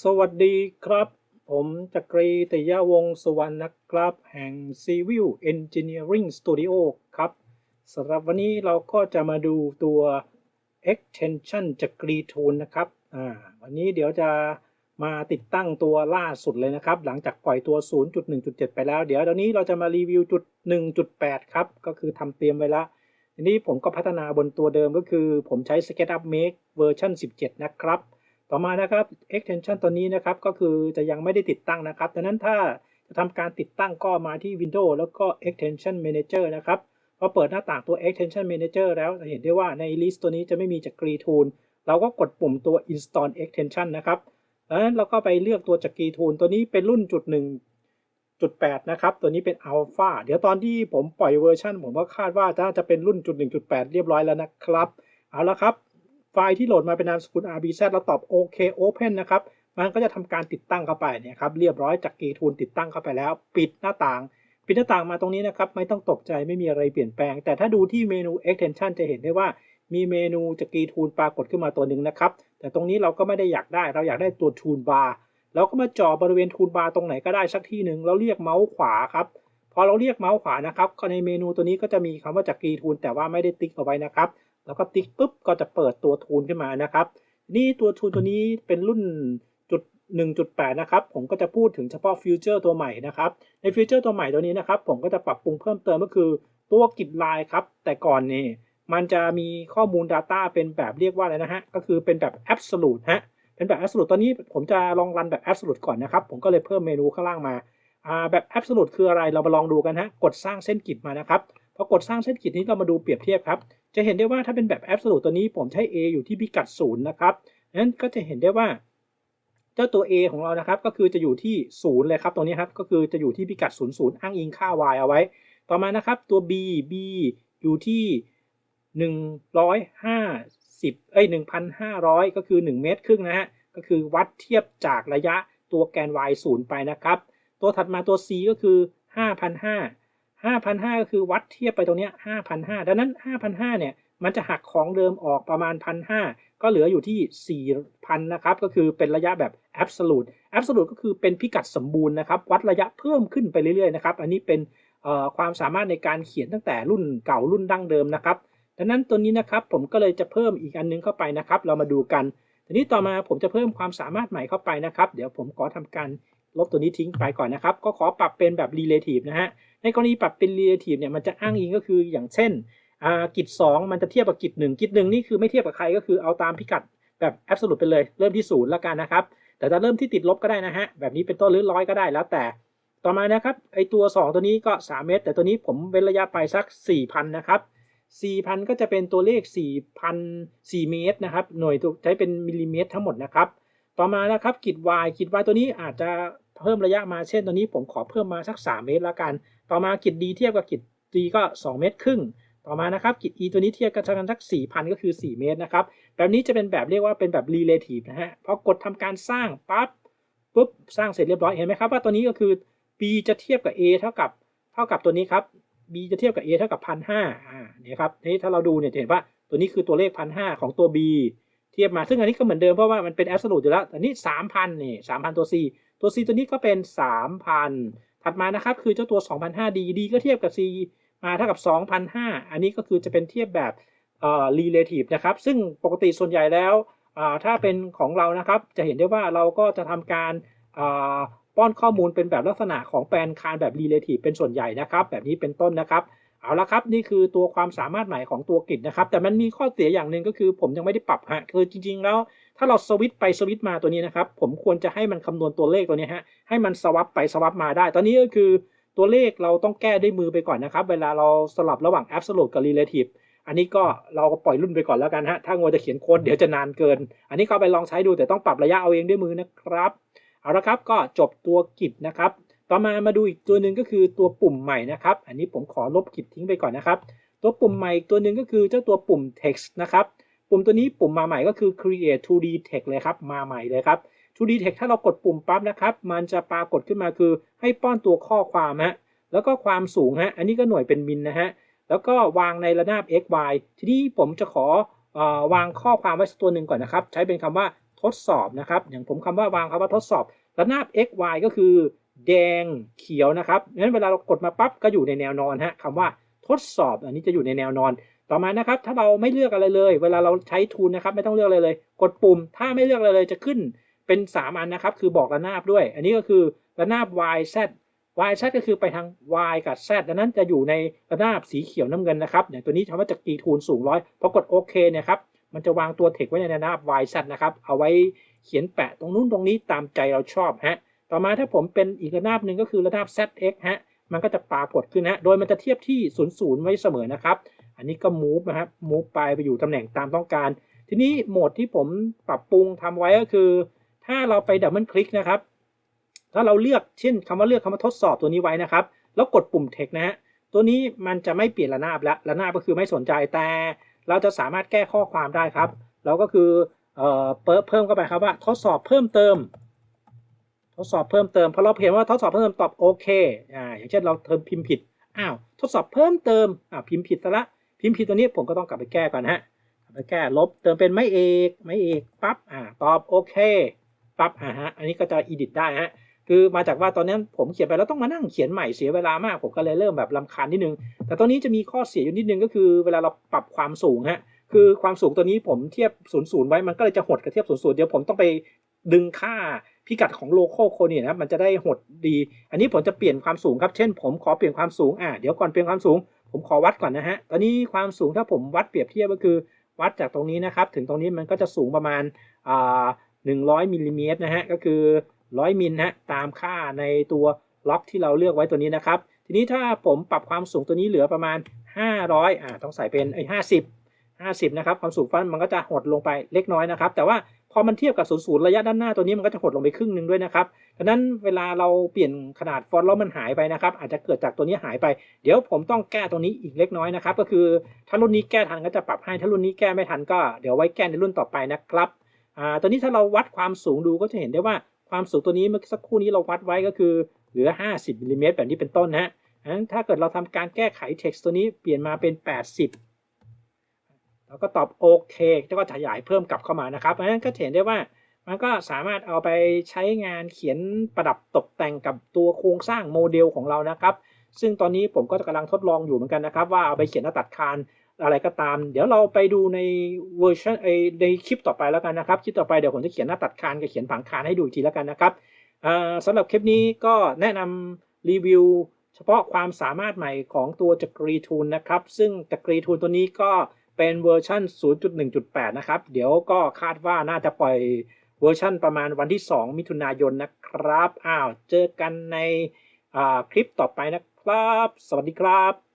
สวัสดีครับ ผมจักรีตยาวงสุวรรณนะครับ แห่ง Civil Engineering Studio ครับสำหรับวันนี้เราก็จะมาดูตัว extension จักรีทูนนะครับอ่าวันนี้เดี๋ยวจะมาติดตั้งตัวล่าสุดเลยนะครับ หลังจากปล่อยตัว 0.1.7 ไปแล้ว เดี๋ยวตอนนี้เราจะมารีวิวจุด 1.8 ครับ ก็คือทำเตรียมไว้แล้วทีนี้ผมก็พัฒนาบนตัวเดิมก็คือ ผมใช้ SketchUp Make เวอร์ชัน17 นะครับ ต่อมานะครับ extension ตัวนี้นะครับก็คือจะยังไม่ได้ติดตั้งนะครับดังนั้นถ้าจะทำการติดตั้งก็มาที่ Windows แล้วก็ extension manager นะครับพอเปิดหน้าต่างตัว extension manager แล้วจะเห็นได้ว่าใน list ตัวนี้จะไม่มีจาก g r e e Tool เราก็กดปุ่มตัว install extension นะครับดังนั้นเราก็ไปเลือกตัวจาก g r e e Tool ตัวนี้เป็นรุ่นจุดหนึ่งจุดแปดนะครับ ตัวนี้เป็น alpha เดี๋ยวตอนที่ผมปล่อยเวอร์ชันผมก็คาดว่าจะจะเป็นรุ่นจุดหนึ่งจุดแปดเรียบร้อยแล้วนะครับ เอาละครับ ไฟล์ที่โหลดมาเป็นนามสกุล RBZ แล้วตอบ OK Open นะครับ มันก็จะทำการติดตั้งเข้าไปเนี่ยครับ เรียบร้อยจากกีทูลติดตั้งเข้าไปแล้ว ปิดหน้าต่าง ปิดหน้าต่างมาตรงนี้นะครับ ไม่ต้องตกใจไม่มีอะไรเปลี่ยนแปลง แต่ถ้าดูที่เมนู extension จะเห็นได้ว่ามีเมนูจากกีทูลปรากฏขึ้นมาตัวหนึ่งนะครับ แต่ตรงนี้เราก็ไม่ได้อยากได้ เราอยากได้ตัวทูลบาร์เราก็มาจ่อบริเวณทูลบาร์ตรงไหนก็ได้สักที่หนึ่งแล้วเรียกเมาส์ขวาครับพอเราเรียกเมาส์ขวานะครับก็ในเมนูตัวนี้ก็จะมีคำว่าจากกีทูลแต่ว่าไม่ได้ติ๊กเอาไว้นะครับ แล้วก็ติ๊กปุ๊บก็จะเปิดตัวทูลขึ้นมานะครับ นี่ตัวทูลตัวนี้เป็นรุ่นจุด1.8 นะครับ ผมก็จะพูดถึงเฉพาะฟิวเจอร์ตัวใหม่นะครับ ในฟิวเจอร์ตัวใหม่ตัวนี้นะครับ ผมก็จะปรับปรุงเพิ่มเติมก็คือตัวกิจลน์ครับ แต่ก่อนนี่มันจะมีข้อมูล Data เป็นแบบเรียกว่าอะไรนะฮะ ก็คือเป็นแบบ absolute ฮะ เป็นแบบ absolute ตอนนี้ผมจะลองรันแบบ absolute ก่อนนะครับ ผมก็เลยเพิ่มเมนูข้างล่างมาอ่าแบบ absolute คืออะไร เรามาลองดูกันฮะ กดสร้างเส้นกิจมานะครับ พอกดสร้างเส้นกิจนี้เรามาดูเปรียบเทียบครับ จะเห็นได้ว่าถ้าเป็นแบบ absolute ตัวนี้ผมใช้ a อยู่ที่พิกัดศูนย์นะครับนั้นก็จะเห็นได้ว่า เจ้าตัว a ของเรานะครับ ก็คือจะอยู่ที่ศูนย์เลยครับตรงนี้ครับก็คือจะอยู่ที่พิกัดศูนย์ศูนย์อ้างอิงค่า y เอาไว้ ต่อมานะครับตัว b b อยู่ที่หนึ่งร้อยห้าสิบเอ้ยหนึ่งพันห้าร้อยก็คือหนึ่งเมตรครึ่งนะฮะก็คือวัดเทียบจากระยะตัวแกน y ศูนย์ไปนะครับ ตัวถัดมาตัว c ก็คือห้าพันห้า 5,500 ก็คือวัดเทียบไปตรงนี้5,500 ดังนั้น 5,500 เนี่ย มันจะหักของเดิมออกประมาณ 1,500 ก็เหลืออยู่ที่ 4,000 นะครับ ก็คือเป็นระยะแบบ absolute absolute ก็คือเป็นพิกัดสมบูรณ์นะครับ วัดระยะเพิ่มขึ้นไปเรื่อยๆ นะครับ อันนี้เป็นความสามารถในการเขียนตั้งแต่รุ่นเก่ารุ่นดั้งเดิมนะครับ ดังนั้นตัวนี้นะครับผมก็เลยจะเพิ่มอีกอันนึงเข้าไปนะครับ เรามาดูกัน ทีนี้ต่อมาผมจะเพิ่มความสามารถใหม่เข้าไปนะครับ เดี๋ยวผมขอทำการลบตัวนี้ทิ้งไปก่อนนะครับ ก็ขอปรับเป็นแบบ relative นะฮะ ในกรณีปรับเป็น relative เนี่ยมันจะอ้างอิงก็คืออย่างเช่นกิจ2มันจะเทียบกับกิจ1กิจ1นี่คือไม่เทียบกับใครก็คือเอาตามพิกัดแบบ absolute ไปเลย เริ่มที่0แล้วกันนะครับ แต่จะเริ่มที่ติดลบก็ได้นะฮะ แบบนี้เป็นต้นหรือร้อยก็ได้แล้วแต่ ต่อมานะครับไอตัว 2 ตัวนี้ก็ 3 เมตร แต่ตัวนี้ผมเว้นระยะไปสัก 4,000 นะครับ 4,000 ก็จะเป็นตัวเลข 4,000 4 เมตรนะครับ หน่วยใช้เป็นมิลลิเมตรทั้งหมดนะครับ ต่อมานะครับกิจ y กิจ y ตัวนี้อาจจะ เพิ่มระยะมาเช่นตัวนี้ผมขอเพิ่มมาสัก 3 เมตรละกัน ต่อมากิจ D เทียบกับกิจ D ก็ 2 เมตรครึ่ง ต่อมานะครับกิจ E ตัวนี้เทียบกันสัก4,000 ก็คือ 4 เมตรนะครับแบบนี้จะเป็นแบบเรียกว่าเป็นแบบ relative นะฮะพอกดทำการสร้างปั๊บปุ๊บสร้างเสร็จเรียบร้อยเห็นไหมครับว่าตัวนี้ก็คือ B จะเทียบกับ A เท่ากับเท่ากับตัวนี้ครับ B จะเทียบกับ A เท่ากับพันห้าอ่าเนี่ยครับนี่ถ้าเราดูเนี่ยจะเห็นว่าตัวนี้คือตัวเลขพันห้าของตัว B เทียบมา ซึ่งอันนี้ก็เหมือนเดิมเพราะว่ามันเป็น absolute อยู่แล้ว อันนี้สามพันนี่สามพันตัว C ตัว C ตัวนี้ก็เป็น 3,000 ถัดมานะครับคือเจ้าตัว 2,500 D D ก็เทียบกับ C มาเท่ากับ 2,500 อันนี้ก็คือจะเป็นเทียบแบบเอ่อ relative นะครับ ซึ่งปกติส่วนใหญ่แล้วอ่าถ้าเป็นของเรานะครับ จะเห็นได้ว่าเราก็จะทำการอ่าป้อนข้อมูลเป็นแบบลักษณะของแปลนคานแบบ relative เป็นส่วนใหญ่นะครับ แบบนี้เป็นต้นนะครับเอาละครับนี่คือตัวความสามารถใหม่ของตัวกิจนะครับ แต่มันมีข้อเสียอย่างหนึ่งก็คือผมยังไม่ได้ปรับฮะคือจริง ๆ แล้ว ถ้าเราสวิตไปสวิตมาตัวนี้นะครับ ผมควรจะให้มันคำนวณตัวเลขตัวนี้ฮะ ให้มันสวับไปสวับมาได้ ตอนนี้ก็คือตัวเลขเราต้องแก้ด้วยมือไปก่อนนะครับ เวลาเราสลับระหว่าง absolute กับ relative อันนี้ก็เราก็ปล่อยรุ่นไปก่อนแล้วกันฮะ ถ้างัวจะเขียนโค้ดเดี๋ยวจะนานเกิน อันนี้ก็ไปลองใช้ดูแต่ต้องปรับระยะเอาเองด้วยมือนะครับ เอาละครับก็จบตัวกิจนะครับ ต่อมามาดูอีกตัวหนึ่งก็คือตัวปุ่มใหม่นะครับ อันนี้ผมขอลบกิจทิ้งไปก่อนนะครับ ตัวปุ่มใหม่ตัวหนึ่งก็คือเจ้าตัวปุ่ม text นะครับ ปุ่มตัวนี้ปุ่มมาใหม่ก็คือ create 2D text เลยครับ มาใหม่เลยครับ 2D text ถ้าเรากดปุ่มปั๊บนะครับ มันจะปรากฏขึ้นมาคือ ให้ป้อนตัวข้อความฮะ แล้วก็ความสูงฮะ อันนี้ก็หน่วยเป็นมิลนะฮะ แล้วก็วางในระนาบ x y ทีนี้ผมจะขออวางข้อความไว้สักตัวหนึ่งก่อนนะครับ ใช้เป็นคำว่าททดสอบนะครับ อย่างผมคำว่าวางคำว่าทดสอบ ระนาบ x y ก็คือ แดงเขียวนะครับงั้นเวลาเรากดมาปั๊บก็อยู่ในแนวนอนฮะคำว่าทดสอบ อันนี้จะอยู่ในแนวนอน ต่อมานะครับ ถ้าเราไม่เลือกอะไรเลย เวลาเราใช้ทูลนะครับ ไม่ต้องเลือกอะไรเลย กดปุ่ม ถ้าไม่เลือกอะไรเลยจะขึ้นเป็น 3 อันนะครับ คือบอกระนาบด้วย อันนี้ก็คือระนาบ y z y z ก็คือไปทาง y กับ z ดังนั้นจะอยู่ในระนาบสีเขียวน้ำเงินนะครับอย่างตัวนี้คำว่าจะกีทูลสูงร้อยพอกดโอเคเนี่ยครับมันจะวางตัวเทคไว้ในระนาบ y z นะครับเอาไว้เขียนแปะตรงนู้นตรงนี้ตามใจเราชอบฮะต่อมาถ้าผมเป็นอีกระนาบหนึ่งก็คือระนาบ zx ฮะมันก็จะปรากฏขึ้นนะโดยมันจะเทียบที่ 0 0 ไว้เสมอนะครับ อันนี้ก็ move นะครับ move ไปไปอยู่ตำแหน่งตามต้องการ ทีนี้โหมดที่ผมปรับปรุงทำไว้ก็คือ ถ้าเราไปดับเบิลคลิกนะครับ ถ้าเราเลือกเช่นคำว่าเลือกคำว่าทดสอบตัวนี้ไว้นะครับ แล้วกดปุ่ม text นะฮะตัวนี้มันจะไม่เปลี่ยนระนาบแล้วระนาบก็คือไม่สนใจแต่เราจะสามารถแก้ข้อความได้ครับ เราก็คือเออเปิดเพิ่มเข้าไปครับว่าทดสอบเพิ่มเติม ทดสอบเพิ่มเติมพอเราเห็นว่าทดสอบเพิ่มเติมตอบโอเคอ่าอย่างเช่นเราเติมพิมพ์ผิดอ้าวทดสอบเพิ่มเติมอ่าพิมพ์ผิดซะละ พิมพ์ผิดตัวนี้ผมก็ต้องกลับไปแก้ก่อนฮะกลับไปแก้ลบเติมเป็นไม่เอกไม่เอกปั๊บอ่าตอบโอเคปั๊บอ่าฮะอันนี้ก็จะอีดิทได้ฮะคือมาจากว่าตอนนั้นผมเขียนไปแล้วต้องมานั่งเขียนใหม่เสียเวลามากผมก็เลยเริ่มแบบลำคาญนิดนึง แต่ตัวนี้จะมีข้อเสียอยู่นิดนึงก็คือเวลาเราปรับความสูงฮะคือความสูงตัวนี้ผมเทียบ0ูนย์ศูนย์ไว้มันก็เลยจะหดกับเทียบ0ูนย์ศูนย์เดี๋ยวผมต้องไปดึงค่าพิกัดของ local c o เนี่ยนะครับมันจะได้หดดี อันนี้ผมจะเปลี่ยนความสูงครับ เช่นผมขอเปลี่ยนความสูงอ่าเดี๋ยวก่อนเปลี่ยนความสูง ผมขอวัดก่อนนะฮะ ตอนนี้ความสูงถ้าผมวัดเปรียบเทียบก็คือวัดจากตรงนี้นะครับ ถึงตรงนี้มันก็จะสูงประมาณอ่า100มิลลิเมตรนะฮะ ก็คือ100มิลฮะตามค่าในตัวล็อกที่เราเลือกไว้ตัวนี้นะครับ ทีนี้ถ้าผมปรับความสูงตัวนี้เหลือประมาณ 500อ่าต้องใส่เป็นไอ้50 50นะครับ ความสูงฟันมันก็จะหดลงไปเล็กน้อยนะครับ แต่ว่า พอมันเทียบกับ0 0ระยะด้านหน้าตัวนี้มันก็จะหดลงไปครึ่งหนึ่งด้วยนะครับดังนั้นเวลาเราเปลี่ยนขนาดฟอนต์แล้วมันหายไปนะครับ อาจจะเกิดจากตัวนี้หายไป เดี๋ยวผมต้องแก้ตรงนี้อีกเล็กน้อยนะครับ ก็คือถ้ารุ่นนี้แก้ทันก็จะปรับให้ถ้ารุ่นนี้แก้ไม่ทันก็เดี๋ยวไว้แก้ในรุ่นต่อไปนะครับอ่าตัวนี้ถ้าเราวัดความสูงดูก็จะเห็นได้ว่าความสูงตัวนี้เมื่อสักครู่นี้เราวัดไว้ก็คือเหลือ 50มิลลิเมตรแบบนี้เป็นต้นนะฮะถ้าเกิดเราทำการแก้ไข text ตัวนี้เปลี่ยนมาเป็น 80 แล้วก็ตอบโอเคแล้วก็ขยายเพิ่มกลับเข้ามานะครับเพราะฉะนั้นก็เห็นได้ว่ามันก็สามารถเอาไปใช้งานเขียนประดับตกแต่งกับตัวโครงสร้างโมเดลของเรานะครับ ซึ่งตอนนี้ผมก็กำลังทดลองอยู่เหมือนกันนะครับ ว่าเอาไปเขียนหน้าตัดคานอะไรก็ตาม เดี๋ยวเราไปดูในเวอร์ชันในคลิปต่อไปแล้วกันนะครับคลิปต่อไปเดี๋ยวผมจะเขียนหน้าตัดคานกับเขียนผังคานให้ดูอีกทีแล้วกันนะครับสำหรับคลิปนี้ก็แนะนำรีวิว เฉพาะความสามารถใหม่ของตัวจักรีทูลนะครับ ซึ่งจักรีทูลตัวนี้ก็ เป็นเวอร์ชัน0.1.8 นะครับ เดี๋ยวก็คาดว่าน่าจะปล่อยเวอร์ชันประมาณวันที่ 2 มิถุนายนนะครับ อ้าว เจอกันในคลิปต่อไปนะครับ สวัสดีครับ